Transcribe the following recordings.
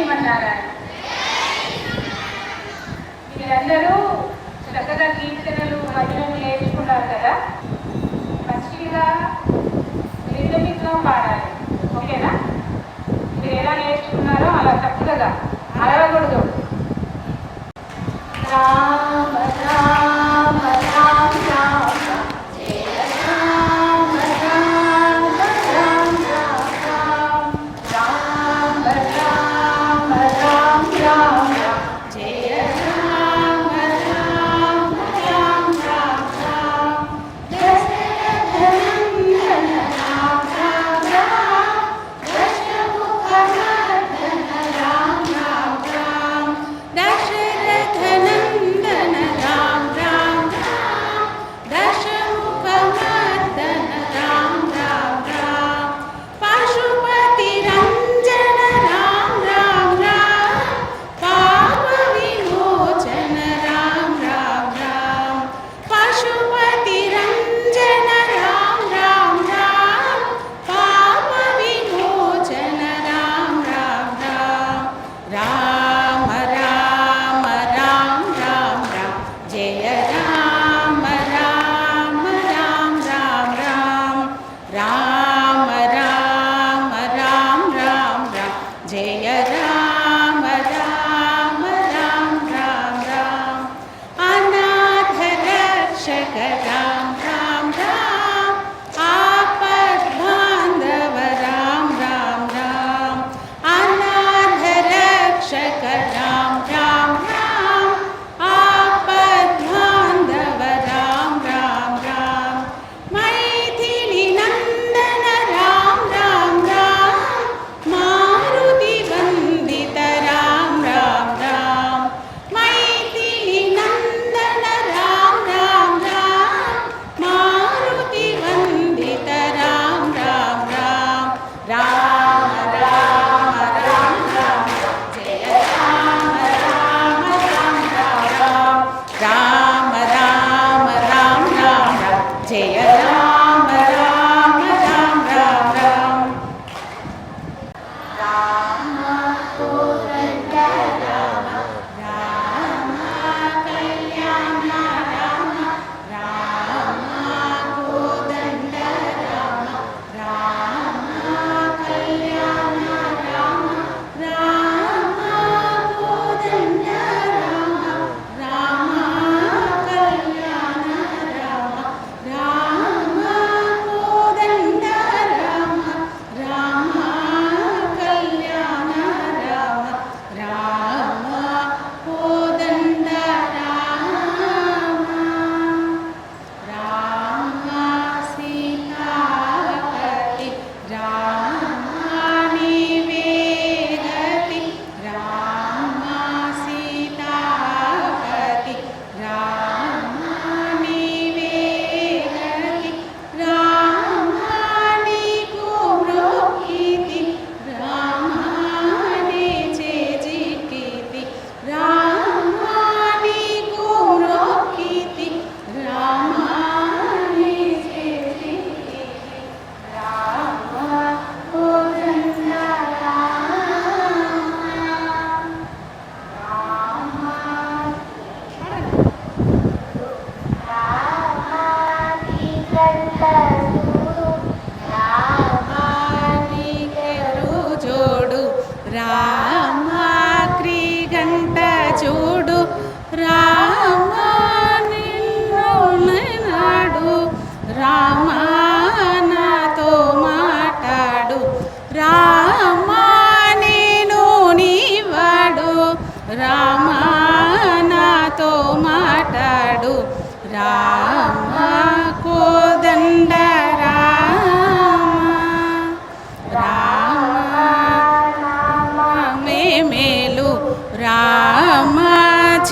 శ్రీమన్నారాయణ మీరందరూ చక్కగా కీర్తనలు మధ్యలో నేర్చుకున్నారు కదా? మంచిగా రిథమిక్గా పాడాలి. ఓకేనా? మీరు ఎలా నేర్చుకున్నారో అలా చక్కగా అలవకూడదు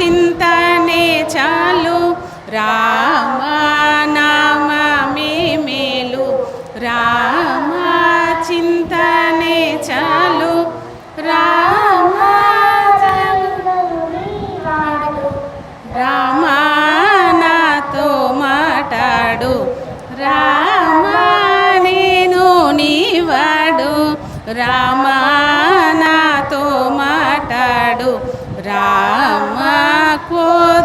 చింతనే చాలు. రామనామే మేలు. రామ చింతనే చాలు. రామ రామ నాతో మాట్లాడు రామ నేను నీవాడు. రామ నాతో మాట్లాడు రామ What?